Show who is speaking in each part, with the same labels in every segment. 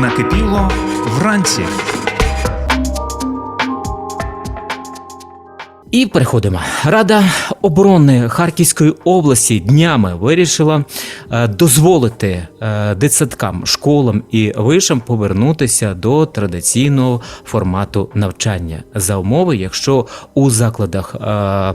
Speaker 1: Накипіло вранці.
Speaker 2: І переходимо. Рада оборони Харківської області днями вирішила е, дозволити е, дитсадкам, школам і вишам повернутися до традиційного формату навчання за умови, якщо у закладах е,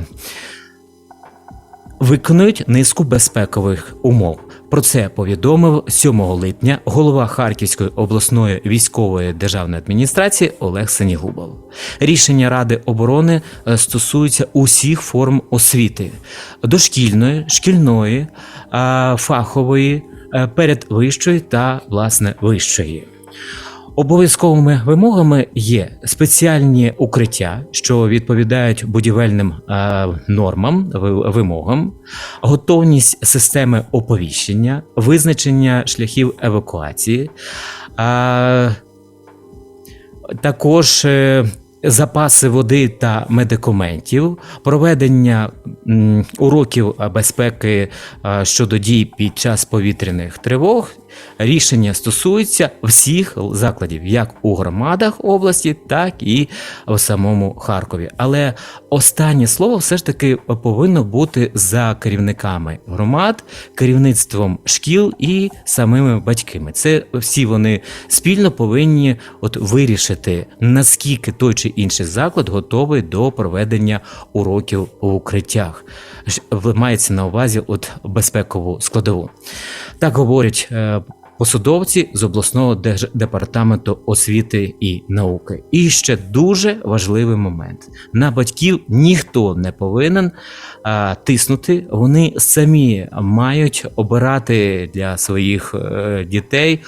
Speaker 2: виконують низку безпекових умов. Про це повідомив 7 липня голова Харківської обласної військової державної адміністрації Олег Сенігубов. Рішення Ради оборони е, стосується усіх форм освіти: дошкільної, шкільної, е, фахової, е, передвищої та власне вищої. Обов'язковими вимогами є спеціальні укриття, що відповідають будівельним е, нормам, вимогам, готовність системи оповіщення, визначення шляхів евакуації, е, також е, запаси води та медикаментів, проведення уроків безпеки щодо дій під час повітряних тривог. Рішення стосується всіх закладів, як у громадах області, так і в самому Харкові. Але останнє слово все ж таки повинно бути за керівниками громад, керівництвом шкіл і самими батьками. Це всі вони спільно повинні от вирішити, наскільки той чи інший заклад готовий до проведення уроків у укриттях. Мається на увазі от безпекову складову. Так говорять е, посадовці з обласного департаменту освіти і науки. І ще дуже важливий момент: на батьків ніхто не повинен а, тиснути. Вони самі мають обирати для своїх е, дітей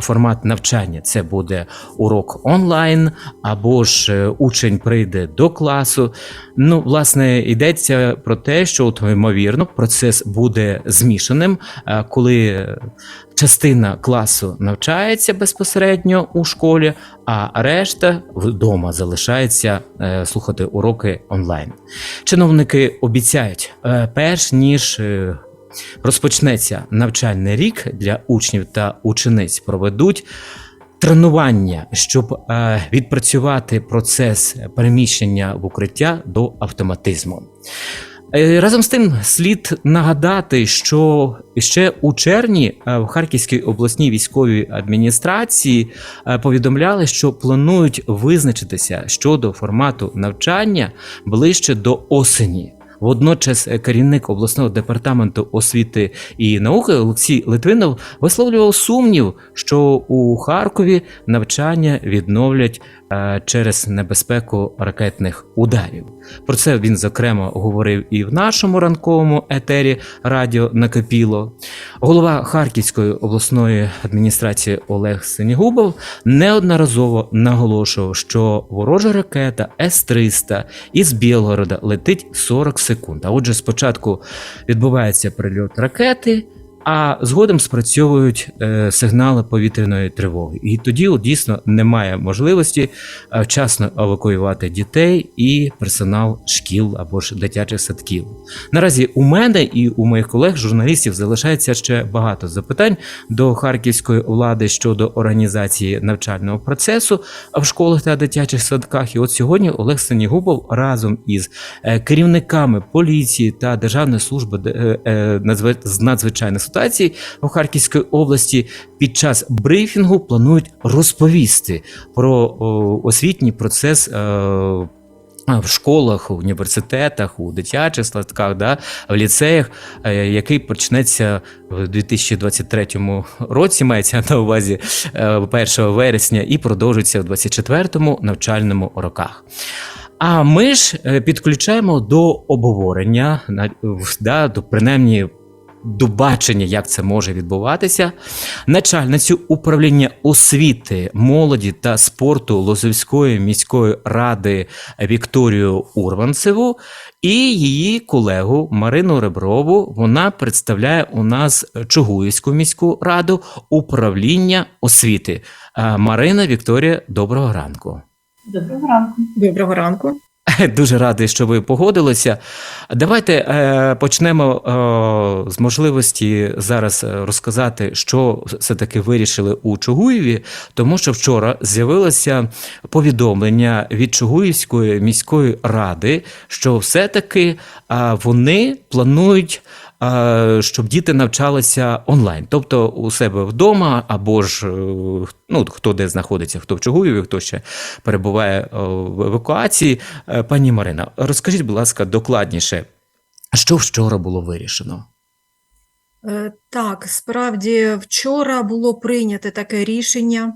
Speaker 2: формат навчання. Це буде урок онлайн, або ж е, учень прийде до класу. Ну, власне, йдеться про те, що ймовірно процес буде змішаним, коли частина класу навчається безпосередньо у школі, а решта вдома залишається е, слухати уроки онлайн. Чиновники обіцяють, е, перш ніж е, розпочнеться навчальний рік для учнів та учениць, проведуть. Тренування, щоб відпрацювати процес переміщення в укриття до автоматизму. Е, Разом з тим слід нагадати, що ще у червні е, в Харківській обласній військовій адміністрації е, повідомляли, що планують визначитися щодо формату навчання ближче до осені. Водночас е, керівник обласного департаменту освіти і науки Олексій Литвинов висловлював сумнів, що у Харкові навчання відновлять е, через небезпеку ракетних ударів. Про це він зокрема говорив і в нашому ранковому етері Радіо Накипіло. Голова Харківської обласної адміністрації Олег Сенігубов неодноразово наголошував, що ворожа ракета С-300 із Білгорода летить 40 секунд. А отже, спочатку відбувається прильот ракети. А згодом спрацьовують е, сигнали повітряної тривоги, і тоді дійсно немає можливості е, вчасно евакуювати дітей і персонал шкіл або ж дитячих садків. Наразі у мене і у моїх колег, журналістів, залишається ще багато запитань до харківської влади щодо організації навчального процесу в школах та дитячих садках. І от сьогодні Олег Сенігубов разом із е, керівниками поліції та Державної служби з надзвичайних ситуацій у Харківській області під час брифінгу планують розповісти про освітній процес. е, В школах, в університетах, у дитячих садках, да, в ліцеях, е, який почнеться в 2023 році, мається на увазі е, 1 вересня, і продовжиться в 2024 навчальному роках. А ми ж е, підключаємо до обговорення, в- да, до принаймні до бачення, як це може відбуватися, начальницю управління освіти, молоді та спорту Лозівської міської ради Вікторію Урванцеву і її колегу Марину Реброву. Вона представляє у нас Чугуївську міську раду управління освіти. Е, Марина Вікторія, доброго ранку.
Speaker 3: Доброго ранку.
Speaker 4: Доброго ранку.
Speaker 2: Дуже радий, що ви погодилися. Давайте е, почнемо е, з можливості зараз е, розказати, що все-таки вирішили у Чугуєві, тому що вчора з'явилося повідомлення від Чугуївської міської ради, що все-таки вони планують. Щоб діти навчалися онлайн, тобто у себе вдома, або ж е, ну, хто де знаходиться, хто в Чугуєві, хто ще перебуває е, в евакуації. Е, Пані Марина, розкажіть, будь ласка, докладніше, що вчора було вирішено?
Speaker 3: Так, справді вчора було прийнято таке рішення.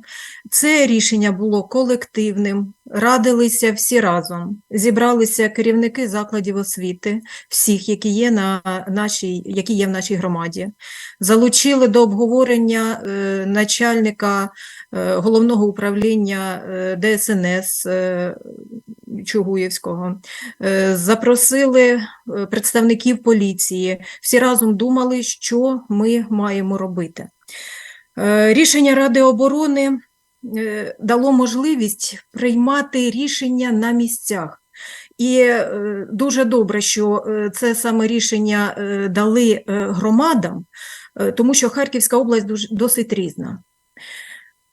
Speaker 3: Це рішення було колективним, радилися всі разом. Зібралися керівники закладів освіти, всіх, які є на нашій, які є в нашій громаді. Залучили до обговорення е, начальника е, головного управління е, ДСНС е, Чугуєвського. Е, Запросили е, представників поліції. Всі разом думали, що ми маємо робити. Е, Рішення Ради оборони дало можливість приймати рішення на місцях. І е, дуже добре, що е, це саме рішення е, дали е, громадам, е, тому що Харківська область дуже, досить різна.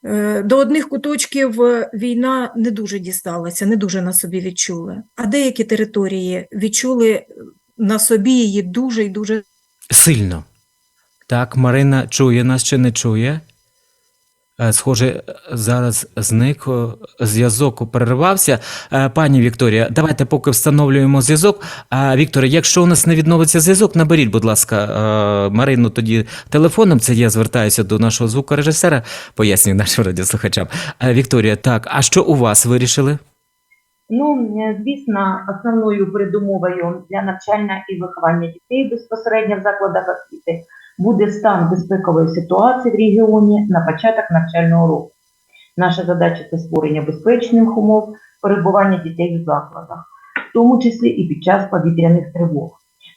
Speaker 3: Е, До одних куточків е, війна не дуже дісталася, не дуже на собі відчули, а деякі території відчули е, на собі її дуже і дуже
Speaker 2: Сильно. Так, Марина чує нас чи не чує? Е, Схоже, зараз зник е, зв'язок, перервався. Е, Пані Вікторія, давайте поки встановлюємо зв'язок. Вікторія, якщо у нас не відновиться зв'язок, наберіть, будь ласка, Марину тоді телефоном. Це я звертаюся до нашого звукорежисера, пояснюю нашим радіослухачам. Вікторія, так, а що у вас вирішили?
Speaker 4: Ну, звісно, основною передумовою для навчання і виховання дітей безпосередньо в закладах освіти буде стан безпекової ситуації в регіоні на початок навчального року. Наша задача це створення безпечних умов перебування дітей в закладах, в тому числі і під час повітряних тривог.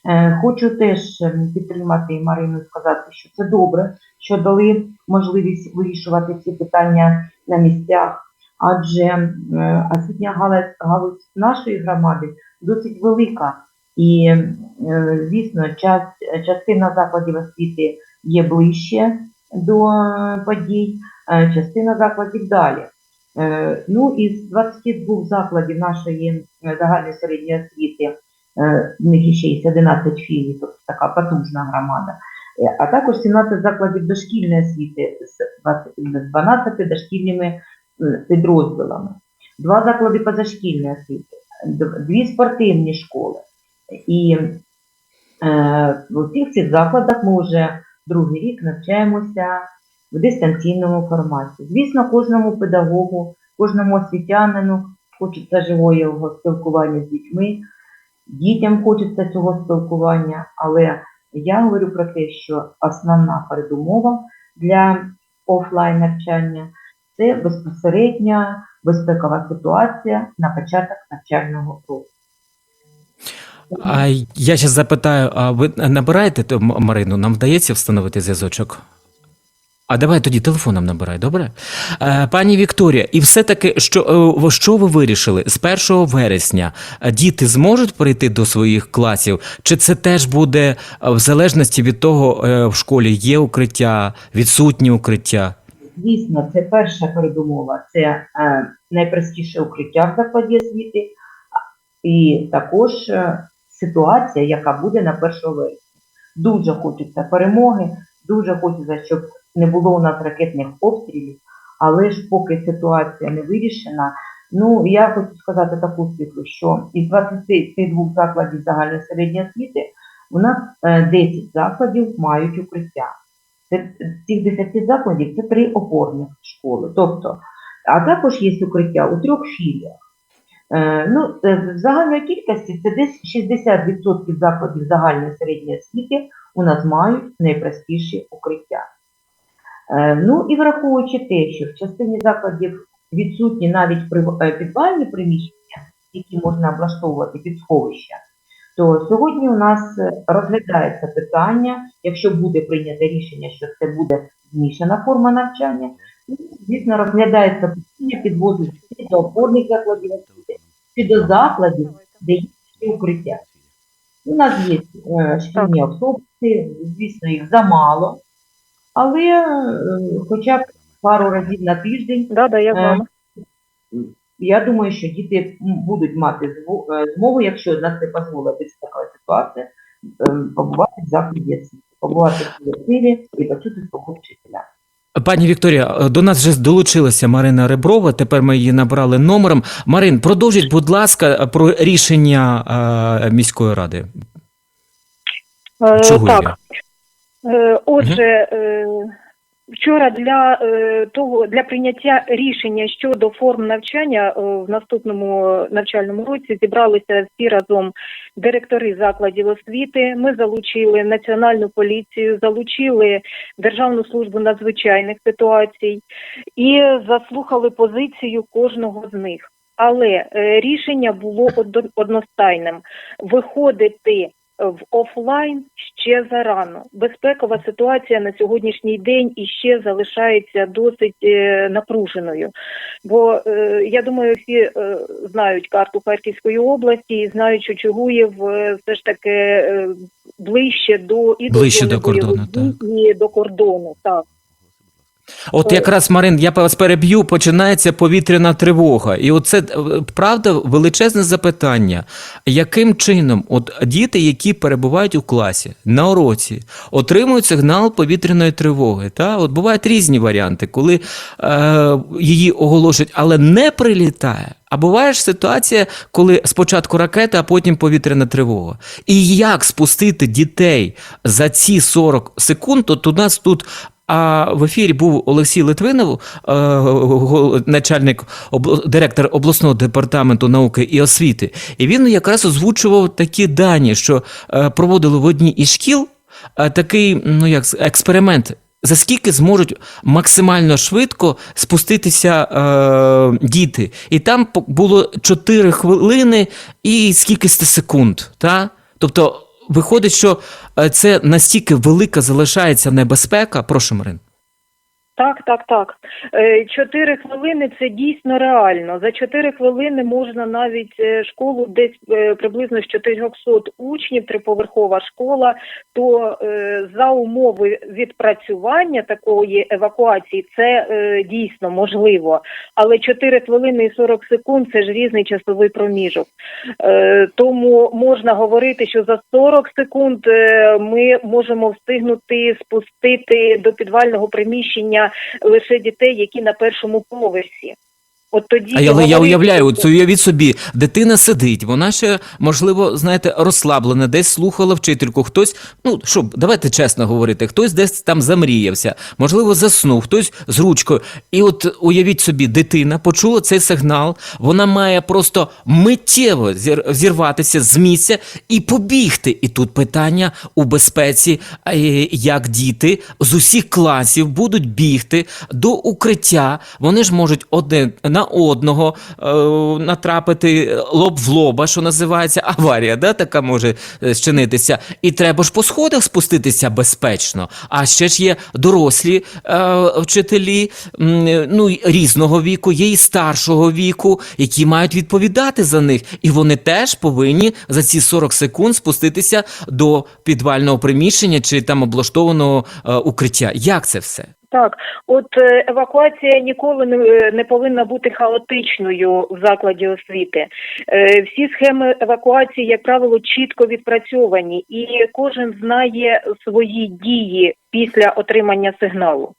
Speaker 4: Е, Хочу теж ем, підтримати Марину сказати, що це добре, що дали можливість вирішувати ці питання на місцях адже е, освітня галузь нашої громади досить велика. І, е, звісно, час, частина закладів освіти є ближче до е, подій, частина закладів далі. Е, Ну, із 22 закладів нашої загальної середньої освіти, в них ще є 11 філій, тобто така потужна громада, а також 17 закладів дошкільної освіти з 12 дошкільними підрозділами, два заклади позашкільної освіти, дві спортивні школи. І е, в усіх цих закладах ми вже другий рік навчаємося в дистанційному форматі. Звісно, кожному педагогу, кожному освітянину хочеться живого спілкування з дітьми, дітям хочеться цього спілкування, але я говорю про те, що основна передумова для офлайн навчання це безпосередня безпекова ситуація на початок навчального року.
Speaker 2: А я зараз запитаю, а ви набираєте Марину? Нам вдається встановити зв'язочок? А давай тоді телефоном набирай, добре? Е, пані Вікторія, і все-таки, що, е, що ви вирішили? З 1 вересня е, діти зможуть прийти до своїх класів? Чи це теж буде в залежності від того, в школі є укриття, відсутні укриття?
Speaker 4: Звісно, це перша передумова, це найпростіше укриття в закладі освіти, і також ситуація, яка буде на 1 вересня. Дуже хочеться перемоги, дуже хочеться, щоб не було у нас ракетних обстрілів, але ж поки ситуація не вирішена, ну я хочу сказати таку цифру, що із 22 закладів загальної середньої освіти у нас е, 10 закладів мають укриття. З цих 10 закладів це три опорних школи. Тобто, а також є укриття у трьох філіях. Е, ну, е, в загальної кількості це десь 60% закладів загальної середньої освіти у нас мають найпростіші укриття. Е, ну і враховуючи те, що в частині закладів відсутні навіть підвальні приміщення, які можна облаштовувати під сховища, то сьогодні у нас розглядається питання, якщо буде прийнято рішення, що це буде змішана форма навчання, ну, звісно, розглядається питання підвозу до опорних закладів чи до закладів, де є укриття. У нас є е, шкільні автобуси, звісно, їх замало, але е, хоча б пару разів на тиждень
Speaker 5: Да, да, я з
Speaker 4: Е,
Speaker 5: вами.
Speaker 4: я думаю, що діти будуть мати змогу, якщо на це дозволить така ситуація, ем, побувати в закладі побувати в колективі і почути свого вчителя.
Speaker 2: Пані Вікторія, е, до нас вже долучилася Марина Реброва. Тепер ми її набрали номером. Марин, продовжіть, будь ласка, про рішення е, міської ради.
Speaker 5: Е,
Speaker 2: Чого
Speaker 5: так. Е, Отже, е, вчора для е, того для прийняття рішення щодо форм навчання е, в наступному навчальному році зібралися всі разом директори закладів освіти. Ми залучили національну поліцію, залучили Державну службу надзвичайних ситуацій і заслухали позицію кожного з них. Але е, рішення було одно- одностайним виходити в офлайн ще зарано. Безпекова ситуація на сьогоднішній день іще залишається досить е, напруженою. Бо е, я думаю, всі е, знають карту Харківської області і знають, що Чугуєв все ж таки ближче до і
Speaker 2: Ближче
Speaker 5: до,
Speaker 2: до кордону,
Speaker 5: дій, і до кордону. Так.
Speaker 2: От якраз Марин, я вас переб'ю, починається повітряна тривога. І оце е, правда величезне запитання, яким чином от діти, які перебувають у класі на уроці, отримують сигнал повітряної тривоги. Та? От бувають різні варіанти, коли е, її оголошують, але не прилітає. А буває ж ситуація, коли спочатку ракета, а потім повітряна тривога. І як спустити дітей за ці 40 секунд? От у нас тут а в ефірі був Олексій Литвинов, е, начальник директор обласного департаменту науки і освіти. І він якраз озвучував такі дані, що е, проводили в одній із шкіл е, такий ну як експеримент. За скільки зможуть максимально швидко спуститися е, діти? І там було 4 хвилини і скільки секунд. Та? Тобто виходить, що е, це настільки велика залишається небезпека. Прошу, Марин.
Speaker 5: Так, так, так. Е, Чотири хвилини це дійсно реально. За чотири хвилини можна навіть е, школу десь е, приблизно з 400 учнів, триповерхова школа. То за умови відпрацювання такої евакуації це дійсно можливо. Але 4 хвилини і 40 секунд це ж різний часовий проміжок. Тому можна говорити, що за 40 секунд ми можемо встигнути спустити до підвального приміщення лише дітей, які на першому поверсі. От тоді
Speaker 2: А я- але я уявляю, це уявіть собі, дитина сидить, вона ще, можливо, знаєте, розслаблена, десь слухала вчительку. Хтось, ну що, давайте чесно говорити, хтось десь там замріявся, можливо, заснув, хтось з ручкою. І от уявіть собі, дитина почула цей сигнал, вона має просто миттєво зірватися з місця і побігти. І тут питання у безпеці, е, як діти з усіх класів будуть бігти до укриття. Вони ж можуть одне на одного е, натрапити лоб в лоба, що називається аварія, да, така може е, зчинитися. І треба ж по сходах спуститися безпечно. А ще ж є дорослі е, вчителі ну, різного віку, є і старшого віку, які мають відповідати за них. І вони теж повинні за ці 40 секунд спуститися до підвального приміщення чи там облаштованого укриття. Як це все?
Speaker 5: Так, от е, евакуація ніколи не, е, не повинна бути хаотичною в закладі освіти. Е, Всі схеми евакуації, як правило, чітко відпрацьовані, і кожен знає свої дії після отримання сигналу.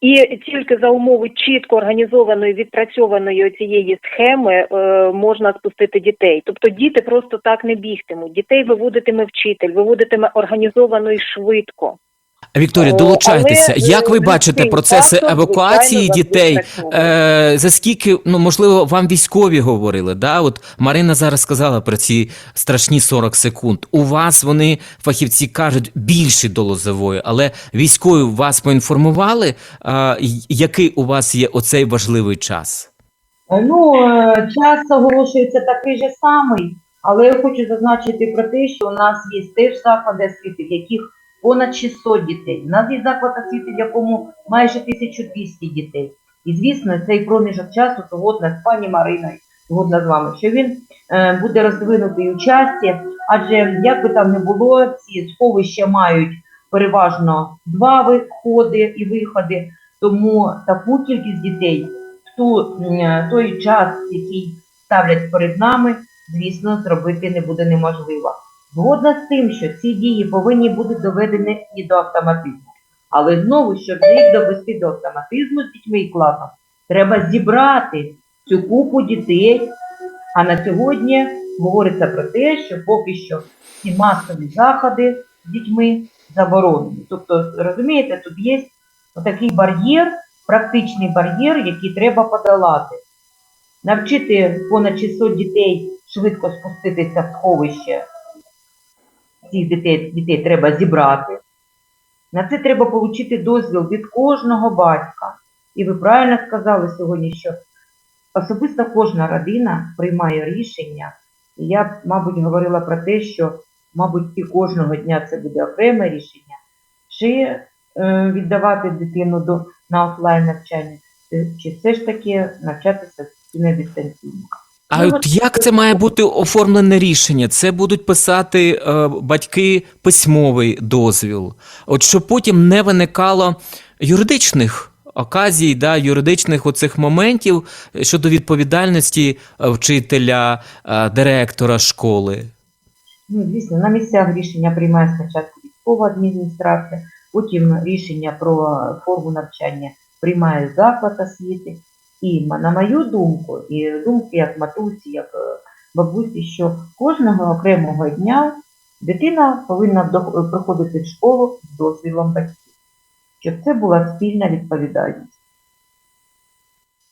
Speaker 5: І тільки за умови чітко організованої відпрацьованої цієї схеми е, можна спустити дітей. Тобто діти просто так не бігтимуть. Дітей виводитиме вчитель, виводитиме організовано і швидко.
Speaker 2: Вікторія, долучайтеся.
Speaker 5: але,
Speaker 2: Як ви бачите процеси евакуації дітей? Е, за скільки, ну можливо, вам військові говорили? Да? От Марина зараз сказала про ці страшні 40 секунд. У вас вони, фахівці, кажуть, більші до лозової, але військові вас поінформували, е, який у вас є оцей важливий час?
Speaker 4: Е, Ну, е, час оголошується такий же самий, але я хочу зазначити про те, що у нас є теж заклади освіти, в яких понад 600 дітей. У нас є заклад освіти, в якому майже 1200 дітей. І, звісно, цей проміжок часу згодна з пані Мариною, згодна з вами, що він е, буде роздвинутий у часі, адже як би там не було, ці сховища мають переважно два виходи і виходи, тому таку кількість дітей в ту, м, той час, який ставлять перед нами, звісно, зробити не буде неможливо. Згодна з тим, що ці дії повинні бути доведені і до автоматизму. Але знову, щоб їх довести до автоматизму з дітьми і класом, треба зібрати цю купу дітей. А на сьогодні говориться про те, що поки що ці масові заходи з дітьми заборонені. Тобто, розумієте, тут є такий бар'єр, практичний бар'єр, який треба подолати. Навчити понад 600 дітей швидко спуститися в сховище. Цих дітей, дітей треба зібрати. На це треба отримати дозвіл від кожного батька. І ви правильно сказали сьогодні, що особисто кожна родина приймає рішення. І я, мабуть, говорила про те, що, мабуть, і кожного дня це буде окреме рішення, чи е, віддавати дитину до, на офлайн навчання, чи- все ж таки навчатися не дистанційно.
Speaker 2: А
Speaker 4: Ну,
Speaker 2: от як це має бути оформлене рішення? Це будуть писати е, батьки письмовий дозвіл, от щоб потім не виникало юридичних оказій, да, юридичних оцих моментів щодо відповідальності е, вчителя, е, директора школи.
Speaker 4: Ну, звісно, на місцях рішення приймає спочатку військова адміністрація, потім рішення про форму навчання приймає заклад освіти. І на мою думку, і думки як матусі, як е, бабусі, що кожного окремого дня дитина повинна проходити в школу з дозвілом батьків, щоб це була спільна відповідальність.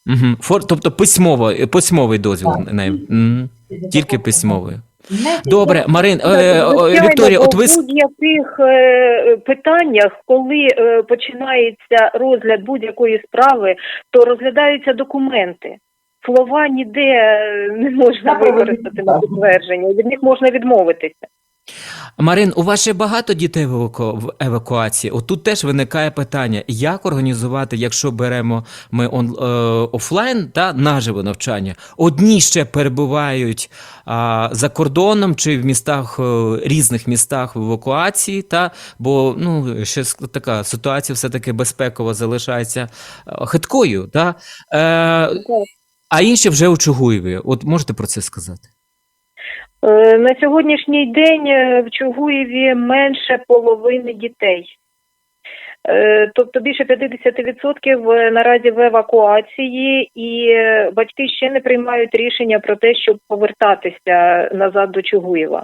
Speaker 2: Угу. Фор, тобто письмово, письмовий дозвіл.
Speaker 4: Так.
Speaker 2: Не. Тільки письмовий. Добре, Марин, е, е, Вікторія, от ви
Speaker 5: по будь-яких е, питаннях, коли е, починається розгляд будь-якої справи, то розглядаються документи. Слова ніде е, не можна використати на підтвердження, від них можна відмовитися.
Speaker 2: Марин, у вас ще багато дітей в, еваку... в евакуації. От тут теж виникає питання, як організувати, якщо беремо ми он, е, офлайн та наживо навчання. Одні ще перебувають а, за кордоном чи в містах е, різних містах в евакуації, та бо ну ще така ситуація все таки безпекова залишається е, хиткою, та е, а інші вже у Чугуєві. От можете про це сказати?
Speaker 5: Е, На сьогоднішній день е, в Чугуєві менше половини дітей. Е, Тобто більше 50% наразі в евакуації, і батьки ще не приймають рішення про те, щоб повертатися назад до Чугуєва.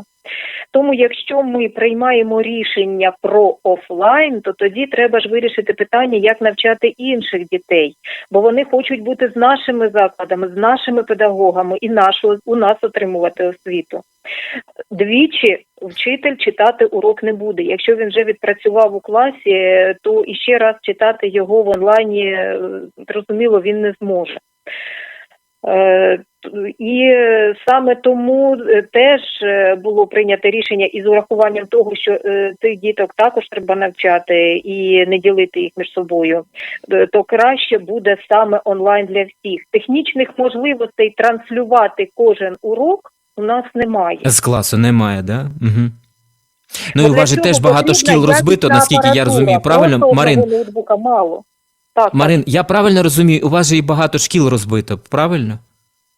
Speaker 5: Тому, якщо ми приймаємо рішення про офлайн, то тоді треба ж вирішити питання, як навчати інших дітей, бо вони хочуть бути з нашими закладами, з нашими педагогами і нашу у нас отримувати освіту. Двічі вчитель читати урок не буде. Якщо він вже відпрацював у класі, то іще раз читати його в онлайні, е, зрозуміло, він не зможе. Е, І саме тому е, теж е, було прийнято рішення із урахуванням того, що цих діток також треба навчати і не ділити їх між собою, то краще буде саме онлайн для всіх. Технічних можливостей транслювати кожен урок у нас немає.
Speaker 2: З класу немає, да? Угу. Ну і у вас же теж багато шкіл розбито, наскільки я розумію. Правильно, Марин?
Speaker 5: ноутбука мало. Так, так.
Speaker 2: Марин, я правильно розумію, у вас же і багато шкіл розбито, правильно?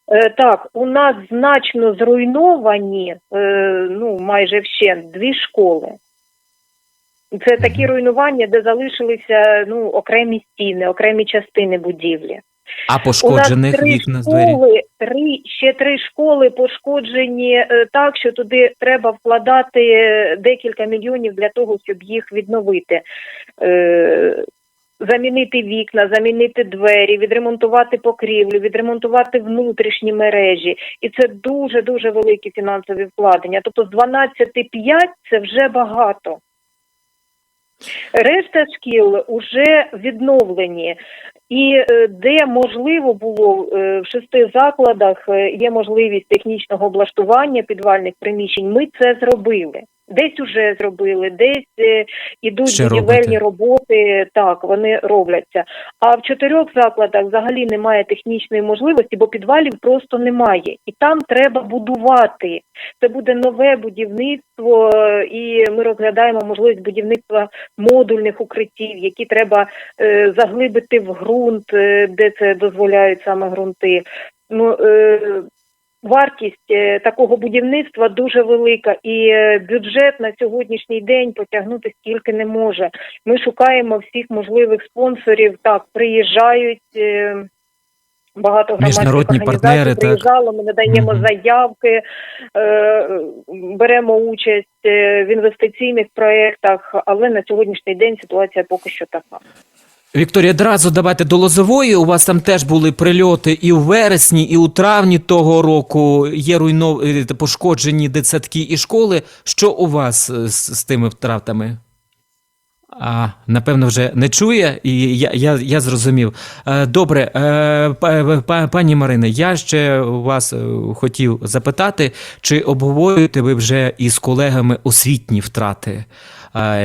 Speaker 5: Е, Так, у нас значно зруйновані, е, ну майже вщент, дві школи. Це такі руйнування, де залишилися ну, окремі стіни, окремі частини будівлі.
Speaker 2: А пошкоджених
Speaker 5: три
Speaker 2: вікна з двері?
Speaker 5: школи, три, ще три школи пошкоджені е, так, що туди треба вкладати е, декілька мільйонів для того, щоб їх відновити. Е, Замінити вікна, замінити двері, відремонтувати покрівлю, відремонтувати внутрішні мережі, і це дуже дуже великі фінансові вкладення. Тобто з 12,5 це вже багато. Решта шкіл вже відновлені, і е, де можливо було е, в шести закладах е, є можливість технічного облаштування підвальних приміщень. Ми це зробили. Десь уже зробили, десь е, ідуть
Speaker 2: Ще
Speaker 5: будівельні роботи. Так, вони робляться. А в чотирьох закладах взагалі немає технічної можливості, бо підвалів просто немає. І там треба будувати. Це буде нове будівництво, і ми розглядаємо можливість будівництва модульних укриттів, які треба е, заглибити в ґрунт, е, де це дозволяють саме ґрунти. Ну, е, Вартість е, такого будівництва дуже велика, і е, бюджет на сьогоднішній день потягнути стільки не може. Ми шукаємо всіх можливих спонсорів. Так, приїжджають е, багато громадських
Speaker 2: Міжнародні
Speaker 5: організацій
Speaker 2: партнери, так.
Speaker 5: приїжджало. Ми надаємо
Speaker 2: Мгм.
Speaker 5: заявки, беремо участь в інвестиційних проєктах, але на сьогоднішній день ситуація поки що така.
Speaker 2: Вікторія, одразу давайте до Лозової. У вас там теж були прильоти і у вересні, і у травні того року. Є руйнов... е, пошкоджені дитсадки і школи. Що у вас е, з, з тими втратами? А, напевно, вже не чує, і я, я, я зрозумів. Е, Добре, е, па- па- пані Марине, я ще вас е, хотів запитати, чи обговорюєте ви вже із колегами освітні втрати?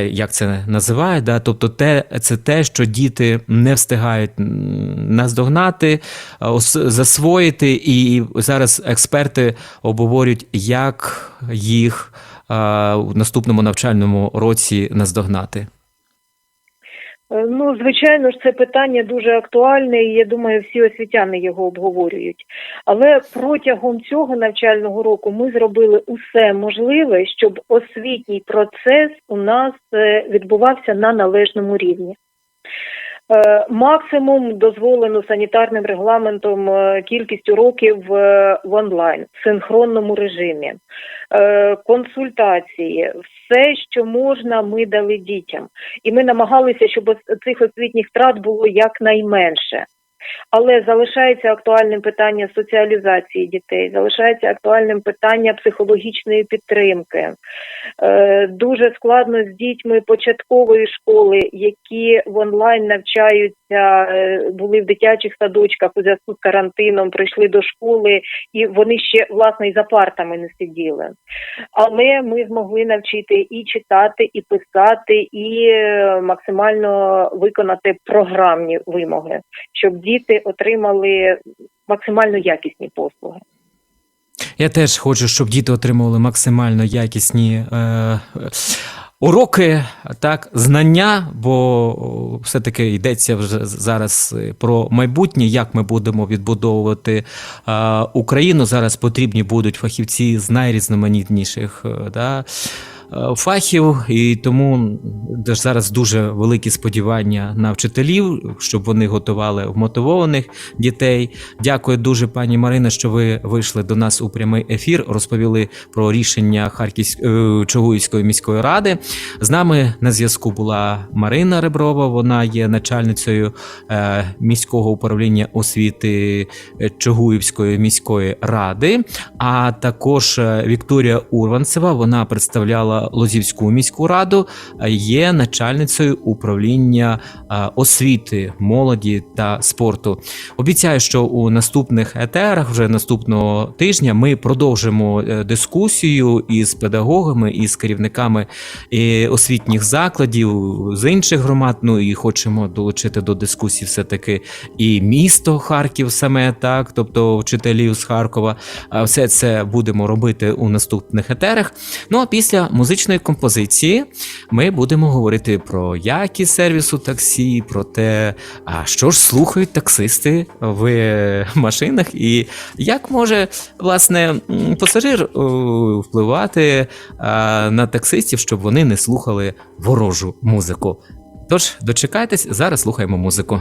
Speaker 2: Як це називають? Да? Тобто, те, це те, що діти не встигають наздогнати, засвоїти, і зараз експерти обговорюють, як їх в наступному навчальному році наздогнати.
Speaker 5: Е, Ну, звичайно ж, це питання дуже актуальне, і я думаю, всі освітяни його обговорюють. Але протягом цього навчального року ми зробили усе можливе, щоб освітній процес у нас е, відбувався на належному рівні. Е, Максимум дозволено санітарним регламентом кількістю кількість уроків е, в онлайн в синхронному режимі, Е, консультації, все, що можна, ми дали дітям. І ми намагалися, щоб цих освітніх втрат було якнайменше. Але залишається актуальним питання соціалізації дітей, залишається актуальним питання психологічної підтримки. Е, дуже складно з дітьми початкової школи, які в онлайн навчаються, е, були в дитячих садочках у зв'язку з карантином, прийшли до школи, і вони ще власне і за партами не сиділи. Але ми змогли навчити і читати, і писати, і е, максимально виконати програмні вимоги, щоб діти отримали максимально якісні послуги.
Speaker 2: Я теж хочу, щоб діти отримували максимально якісні е, уроки, так, знання, бо все-таки йдеться вже зараз е, про майбутнє, як ми будемо відбудовувати е, Україну. Зараз потрібні будуть фахівці з найрізноманітніших е, да, фахів, і тому зараз дуже великі сподівання на вчителів, щоб вони готували вмотивованих дітей. Дякую дуже, пані Марина, що ви вийшли до нас у прямий ефір, розповіли про рішення Харківської Чугуївської міської ради. З нами на зв'язку була Марина Реброва. Вона є начальницею е, міського управління освіти е, Чугуївської міської ради. А також е, Вікторія Урванцева. Вона представляла Лозівську міську раду, е, є начальницею управління е, освіти, молоді та спорту. Обіцяю, що у наступних етерах, вже наступного тижня, ми продовжимо е, дискусію із педагогами і з керівниками освітніх закладів з інших громад. Ну і хочемо долучити до дискусії все-таки і місто Харків саме так, тобто вчителів з Харкова. Все це будемо робити у наступних етерах. Ну а після музичної композиції ми будемо говорити про якість сервісу таксі, про те, а що ж слухають таксисти в е, машинах, і як може власне пасажир е, впливати на таксистів, щоб вони не слухали ворожу музику. Тож дочекайтесь, зараз слухаємо музику.